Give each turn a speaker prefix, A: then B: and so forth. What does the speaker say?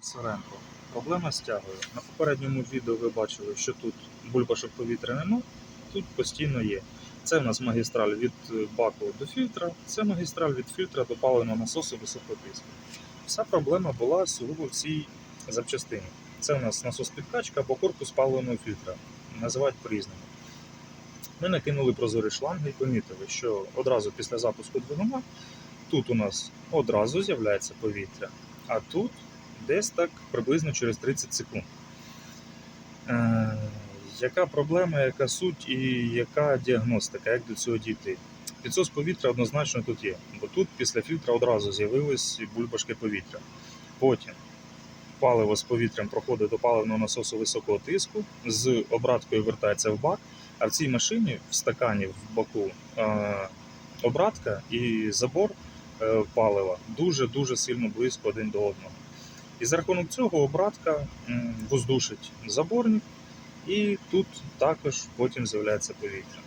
A: Соренко. Проблема з тягою. На попередньому відео ви бачили, що тут бульбашок повітря нема, тут постійно є. Це в нас магістраль від е, баку до фільтра, це магістраль від фільтра до паливного насосу високого тиску. Вся проблема була сугубо в цій запчастині. Це у нас насос підкачка або корпус паливного фільтра. Називають по-різному. Ми накинули прозорі шланги і помітили, що одразу після запуску двигуна тут у нас одразу з'являється повітря, а тут десь так приблизно через 30 секунд. Е, яка проблема, яка суть і яка діагностика, як до цього дійти? Підсос повітря однозначно тут є, бо тут після фільтра одразу з'явились бульбашки повітря. Потім паливо з повітрям проходить до паливного насосу високого тиску, з обраткою вертається в бак, а в цій машині в стакані в баку е, обратка і забор палива дуже-дуже сильно близько один до одного. І за рахунок цього обратка воздушить заборник, і тут також потім з'являється повітря.